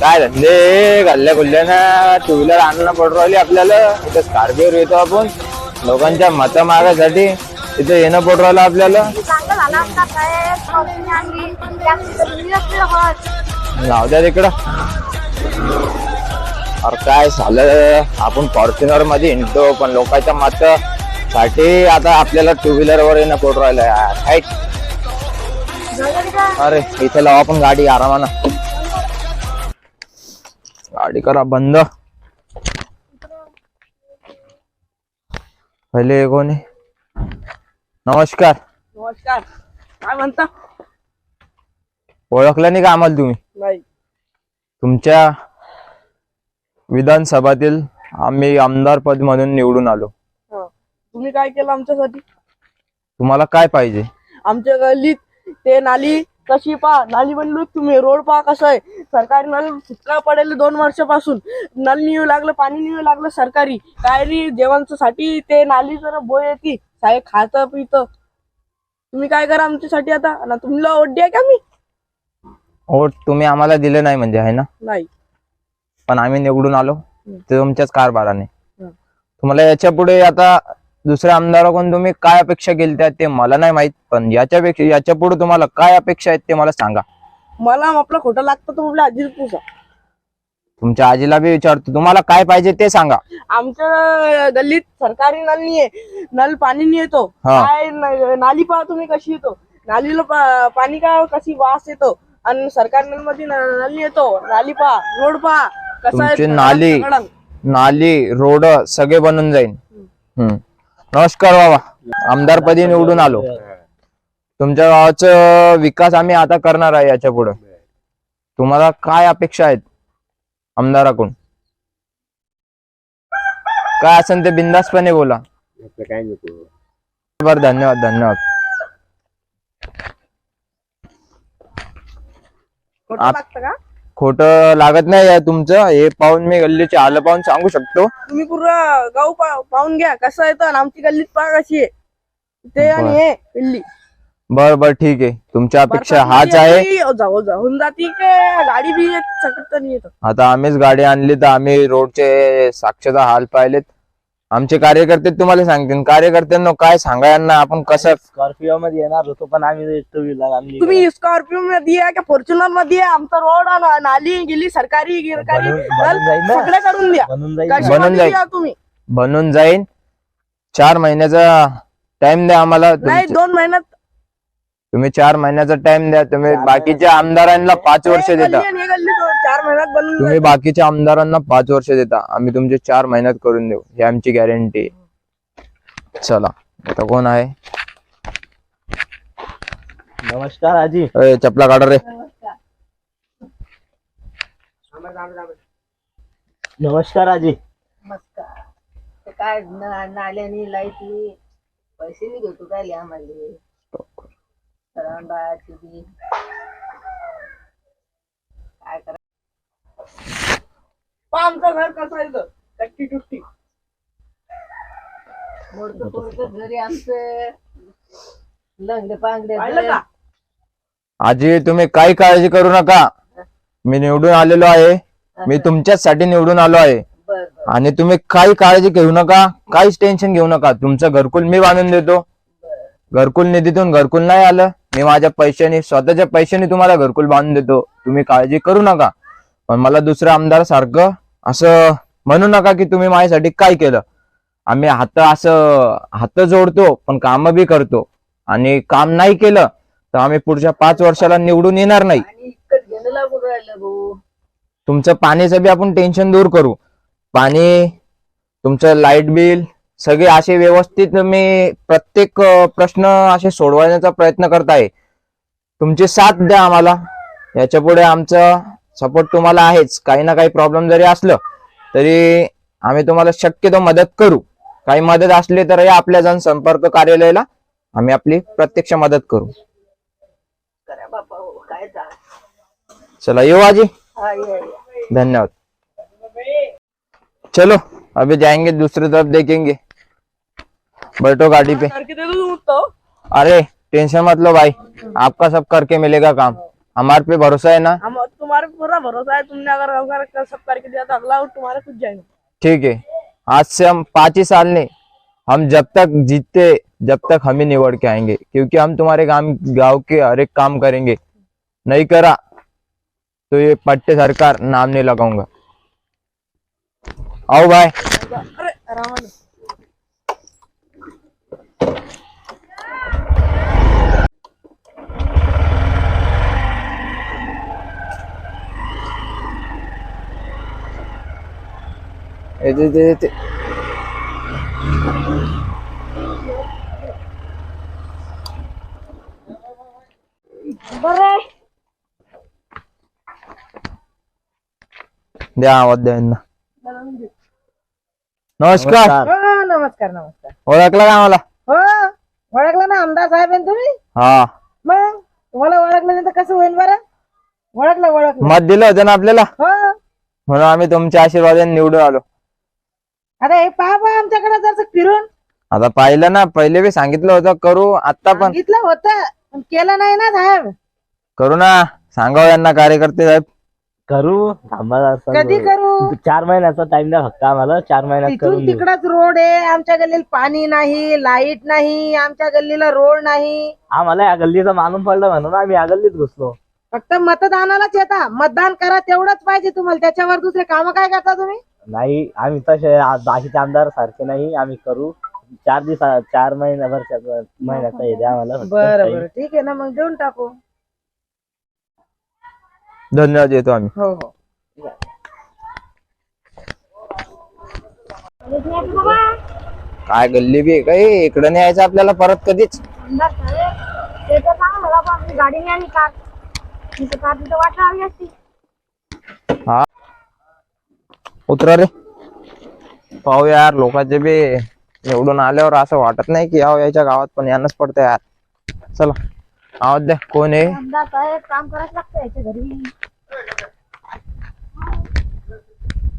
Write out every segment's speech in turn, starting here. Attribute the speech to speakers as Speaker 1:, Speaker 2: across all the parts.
Speaker 1: काय धंदे? गल्ल्या गुल्ल्यानं टू व्हीलर आणणं पडू राहिली आपल्याला. इथं स्कॉर्पिओ येतो आपण. लोकांच्या मत मागासाठी इथं येणं पडू राहिलं आपल्याला. जाऊ द्या तिकडं. अरे काय झालं? आपण फॉर्च्युनरमध्ये हिंडतो पण लोकांच्या मत साठी आता आपल्याला टू व्हीलर वर येणं पडू राहिलं. अरे इथे लावा आपण गाडी आरामानं. गाडी करा बंद. पहिले कोणी? नमस्कार.
Speaker 2: नमस्कार. काय म्हणता?
Speaker 1: ओळखलं नाही का आम्हाला तुम्ही?
Speaker 2: नाही.
Speaker 1: तुमच्या विधानसभातील आम्ही आमदार पद म्हणून निवडून आलो.
Speaker 2: हा. तुम्ही काय केलं आमच्यासाठी?
Speaker 1: तुम्हाला काय पाहिजे?
Speaker 2: आमच्या गल्लीत ते नाली कशी पा नाली बनलो तुम्ही रोड पा कसं आहे. सरकारी नल फुटका पडेल दोन वर्षापासून. नल येऊ लागलं पाणी नाही येऊ लागलं सरकारी. काय नाही जेवणचं साठी ते नाली जरा बोय येते काय खातं पितं. तुम्ही काय करा आमच्यासाठी आता? ना तुम्हाला ओढी आहे का मी?
Speaker 1: वोट तुम्ही आम्हाला दिले नाही म्हणजे आहे ना?
Speaker 2: नाही.
Speaker 1: पण आम्ही निवडून आलो. ते तुमच्याच कारभाराने. तुम्हाला याच्यापुढे आता दुसऱ्या आमदाराकडून तुम्ही काय अपेक्षा केली त्या ते मला नाही माहीत पण याच्यापेक्षा याच्यापुढे तुम्हाला काय अपेक्षा आहेत ते मला सांगा.
Speaker 2: मला आपलं खोटं लागतं तर आपल्या आजीला पुसा
Speaker 1: तुमच्या आजीला बी विचारतो तुम्हाला काय पाहिजे ते सांगा.
Speaker 2: आमच्या गल्लीत सरकारी नल नाहीये नल पाणी नाही येतो.
Speaker 1: हा.
Speaker 2: काय न- नाली पहा तुम्ही कशी येतो. नालीला पा- पाणी का कशी वास येतो. आणि सरकारी नलमध्ये नल येतो. नाली पहा रोड पहा कसा आहे
Speaker 1: तुमची
Speaker 2: सगळं-
Speaker 1: नाली
Speaker 2: सगळं.
Speaker 1: नाली रोड सगळे बनून जाईल हम्म. नमस्कार बाबा. आमदारपदी निवडून आलो. तुमच्या गावाचं विकास आम्ही आता करणार आहे याच्यापुढे. तुम्हाला काय अपेक्षा आहेत आमदाराकडून? काय असेल ते बिंदासपणे बोला.
Speaker 3: काय
Speaker 1: बर धन्यवाद धन्यवाद.
Speaker 2: खोटं लागतं
Speaker 1: नाही आहे तुमचं. हे पाहून मी गल्लीचे आलं पाहून सांगू शकतो.
Speaker 2: तुम्ही पूर्ण गाव पा- पाहून घ्या कसं येतं आणि आमची गल्लीत पहा कशी आहे. ते आणि
Speaker 1: बरं.
Speaker 2: हे गल्ली.
Speaker 1: बर बर ठीक आहे. तुमच्या अपेक्षा हाच आहे.
Speaker 2: जाऊ जाऊन जाती गाडी बी येत सकट नाही येत.
Speaker 1: आता आम्हीच गाडी आणली तर आम्ही रोडचे साक्षरता हाल पाहिलेत. आमचे कार्यकर्ते तुम्हाला सांगतील. कार्यकर्त्यांना काय सांगा यांना आपण कसं
Speaker 3: स्कॉर्पिओ मध्ये येणार होतो पण आम्ही टू व्हीलर आणली
Speaker 2: तुम्ही स्कॉर्पिओ मध्ये आहे का फॉर्च्युनरमध्ये आहे आमचा रोड आणि नाली गेली सरकारी गिरकारी
Speaker 3: बनून- बनून जाईल ना?
Speaker 2: सगळं करून द्या.
Speaker 3: बनून जाईल
Speaker 2: कशामध्ये
Speaker 1: बनून जाईल.
Speaker 2: द्या तुम्ही?
Speaker 1: बनून जाईल. चार महिन्याचा टाइम द्या आम्हाला
Speaker 2: नाही
Speaker 1: तुमचे-
Speaker 2: दोन महिन्यात
Speaker 1: तुम्ही चार महिन्याचा टाइम द्या. तुम्ही बाकीच्या आमदारांना पाच वर्ष
Speaker 2: हे
Speaker 1: देता.
Speaker 2: आणि हे गल्ली महिन्यात
Speaker 1: तुम्ही. बाकीच्या आमदारांना पाच वर्ष देता. आम्ही तुमचे चार महिन्यात करून देऊ. ही आमची गॅरंटी चला. आता कोण आहे?
Speaker 3: नमस्कार आजी.
Speaker 1: अय, चपला काढा रे.
Speaker 3: नमस्कार आजी.
Speaker 4: नमस्कार. ते काय न- नाल्यानी लाईटनी पैसे नाही काय आम्हाला बी
Speaker 2: आमचं घर कसं आहे इथं. कट्टी टुट्टी.
Speaker 4: मोडकं तोडकं घरी आमचं लंगडे पांगडे
Speaker 2: पाहिलं का?
Speaker 1: आजी तुम्ही काही काळजी करू नका. मी निवडून आलेलो आहे. मी तुमच्याच निवडून आलो आहे.
Speaker 4: बर बर.
Speaker 1: आणि तुम्ही काही काळजी घेऊ नका. काहीच टेन्शन घेऊ नका. तुमचं घरकुल मी बांधून देतो. घरकुल निधीतून घरकुल नाही आलं. मी माझ्या पैशाने स्वतःच्या पैशाने तुम्हाला घरकुल बांधून देतो. तुम्ही काळजी करू नका. पण मला दुसऱ्या आमदार सारखं असं म्हणू नका की तुम्ही माझ्यासाठी काय केलं. आम्ही हात असं हात जोडतो पण काम बी करतो. आणि काम नाही केलं तर आम्ही पुढच्या पाच वर्षाला निवडून येणार नाही. तुमचं पाणीचं बी आपण टेन्शन दूर करू. पाणी तुमचं लाइट बिल सगळे असे व्यवस्थित मी प्रत्येक प्रश्न असे सोडवण्याचा प्रयत्न करत आहे. तुमची साथ द्या आम्हाला. याच्यापुढे आमचं सपोर्ट तुम्हाला आहेच. काही ना काही प्रॉब्लेम जरी असलं तरी आम्ही तुम्हाला शक्यतो मदत करू. काही मदत असली तर या आपल्या जनसंपर्क कार्यालयाला आम्ही आपली प्रत्यक्ष मदत करू.
Speaker 4: हो
Speaker 1: चला येऊ आजी.
Speaker 4: हा.
Speaker 1: धन्यवाद. चलो अभी जाएंगे दूसरी तरफ देखेंगे. बैठो गाड़ी पे. अरे टेंशन मत लो भाई. आपका सब करके मिलेगा काम. हमारे पे भरोसा है ना?
Speaker 5: हम तुम्हारे पे पूरा भरोसा है तुमने अगर अगर सब करके दिया तो अगला तुम्हारा कुछ जाएगा।
Speaker 1: ठीक है। आज से हम पाँच ही साल ने हम जब तक जीतते जब तक हम ही निवड़ के आएँगे क्योंकि हम तुम्हारे गाँव गाँव के हर एक काम करेंगे। नहीं करा तो ये पट्टे सरकार नाम नहीं लगाऊँगा। आओ भाई।
Speaker 5: अरे रावण
Speaker 1: ये दे- दे- दे-
Speaker 6: बरं.
Speaker 1: द्या आवाज द्या यांना. नमस्कार.
Speaker 4: हो नमस्कार नमस्कार.
Speaker 1: ओळखला का मला
Speaker 4: हो ओळखलं ना आमदार साहेब आहे तुम्ही?
Speaker 1: हा.
Speaker 4: मग तुम्हाला ओळखलं नाही तर कसं होईल बरं? ओळखलं ओळखलं.
Speaker 1: मत दिलं होतं ना आपल्याला?
Speaker 4: हो.
Speaker 1: म्हणून आम्ही तुमच्या आशीर्वादाने निवडून आलो.
Speaker 4: हे पहा पहा आमच्याकडे जर फिरून
Speaker 1: आता पाहिलं ना पहिले बी सांगितलं होतं करू आता पण.
Speaker 4: सांगितलं होतं पण केलं नाही ना साहेब.
Speaker 1: करू ना सांगाव यांना कार्यकर्ते साहेब.
Speaker 3: करू थांबा जरा
Speaker 4: कधी. करू?
Speaker 3: चार महिन्याचा टाइम द्या फक्त आम्हाला चार महिन्यात
Speaker 4: तिथून
Speaker 3: देऊ.
Speaker 4: तिकडच रोड आहे आमच्या गल्लीला पाणी नाही लाइट नाही आमच्या गल्लीला रोड नाही.
Speaker 3: आम्हाला या गल्लीचं मालूम पडलं म्हणून आम्ही या गल्लीत घुसलो.
Speaker 4: फक्त मतदानालाच येता. मतदान करा तेवढंच पाहिजे तुम्हाला. त्याच्यावर दुसरे काम काय करता तुम्ही?
Speaker 3: नाही आम्ही तसे आ- बाकीचे आमदार सारखे नाही आम्ही करू. चार दिवस चार महिन्याभर महिन्याचा हे द्या आम्हाला फक्त.
Speaker 4: बरं ठीक आहे ना मग देऊन टाकू.
Speaker 1: धन्यवाद देतो आम्ही.
Speaker 4: हो हो.
Speaker 1: काय गल्ली बी आहे काय? इकडं नाही यायचं आपल्याला परत कधीच?
Speaker 6: आमदार साहेब ते तर सांग मला पण आपली गाडी नाही आली कार तिथं कार तिथं वाट लावली असती
Speaker 1: उतरा रे. पाहू यार लोकांचे बी निवडून आल्यावर असं वाटत नाही की याव याच्या गावात पण यानच पडतं यार. चला आवाज द्या. कोण आहे?
Speaker 6: काम करायला लागतं याच्या घरी.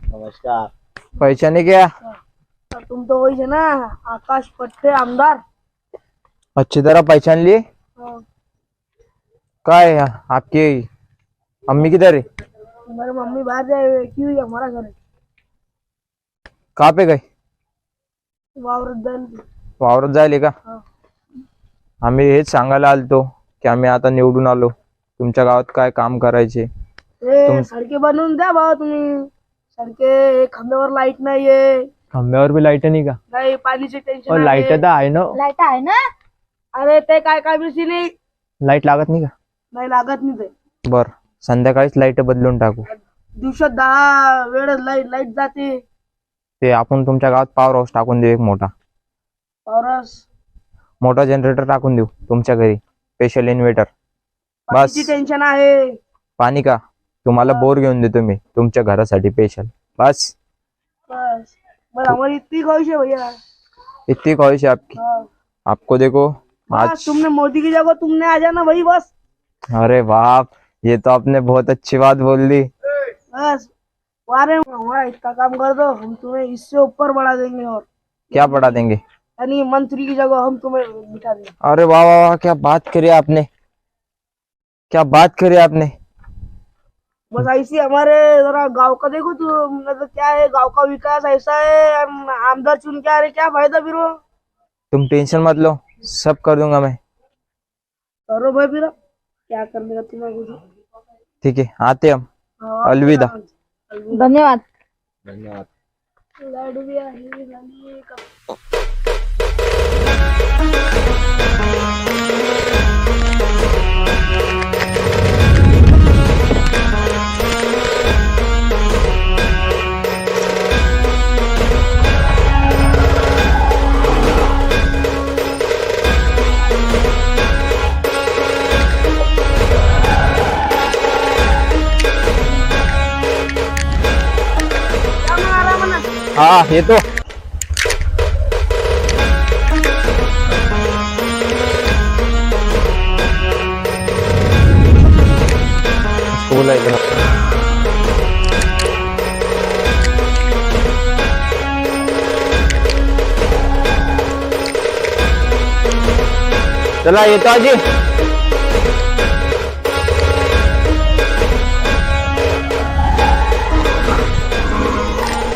Speaker 3: नमस्कार.
Speaker 1: पैशाने क्या
Speaker 5: तर तुम तो वही है ना आकाश पट्टे आमदार.
Speaker 1: अच्छी तरह पहचान लिए.
Speaker 5: हाँ,
Speaker 1: काय है आपकी अम्मी किधर है
Speaker 5: हमारे मम्मी बाहर जाए हुए क्यों ये हमारा घर. है
Speaker 1: कहाँ पे गए
Speaker 5: वावरत जाईल.
Speaker 1: वावरात जायले का?
Speaker 5: हा.
Speaker 1: आम्ही हेच सांगायला आलतो की आम्ही आता निवडून आलो. तुमच्या गावात काय काम करायचे? तुम-
Speaker 5: सडके बनवून द्या भाऊ तुम्ही. सडके खांब्यावर लाइट नाहीये.
Speaker 1: खांब्यावर बी लाइट नाही का?
Speaker 5: नाही पाणीचे टेन्शन
Speaker 1: लाइट तर आहे ना.
Speaker 6: लाइट आहे ना?
Speaker 5: अरे ते काय काय बिसी नाही
Speaker 1: लाइट लागत नाही का?
Speaker 5: नाही लागत नाही ते.
Speaker 1: बर संध्याकाळीच लाइट बदलून टाकू.
Speaker 5: दिवसात दहा वेळ लाइट लाइट जाते.
Speaker 1: ते आपण तुमच्या गावात पॉवर हाऊस टाकून देऊ एक मोठा.
Speaker 5: औरस
Speaker 1: मोठा जनरेटर टाकून देऊ तुमच्या घरी. स्पेशल इन्व्हर्टर बस.
Speaker 5: टेन्शन आहे?
Speaker 1: पाणी का? तुम्हाला बोर घेऊन देतो मी. तुमच्या घरासाठी स्पेशल बस.
Speaker 5: बस. बस हमारी इतनी ख्वाहिश है भैया.
Speaker 1: इतनी ख्वाहिश है आपकी.
Speaker 5: हाँ।
Speaker 1: आपको देखो.
Speaker 5: बस
Speaker 1: आज
Speaker 5: तुमने मोदी की जगह तुमने आ जाना भाई बस.
Speaker 1: अरे बाप ये तो आपने बहुत अच्छी बात बोल दी.
Speaker 5: बस. वारे हमारा इतना काम कर दो हम तुम्हें इससे ऊपर बढ़ा देंगे और
Speaker 1: क्या बढ़ा देंगे?
Speaker 5: यानी मंत्री की जगह हम तुम्हें बिठा देंगे।
Speaker 1: अरे वाह वाह वाह क्या बात करी आपने। क्या बात करी आपने।
Speaker 5: बस ऐसी हमारे जरा गाँव का देखो तो मतलब क्या है गाँव का विकास ऐसा है आमदार चुन के आ रहे क्या फ़ायदा फिर वो?
Speaker 1: तुम टेंशन मत लो सब कर दूँगा मैं।
Speaker 5: करो भाई फिर क्या करने का तुम्हें
Speaker 1: ठीक है आते हम।
Speaker 5: हाँ,
Speaker 1: अलविदा।
Speaker 6: धन्यवाद.
Speaker 3: धन्यवाद.
Speaker 5: लाइट भी जानी
Speaker 1: हाँ ये तो स्कूल है इधर चला येतो आजी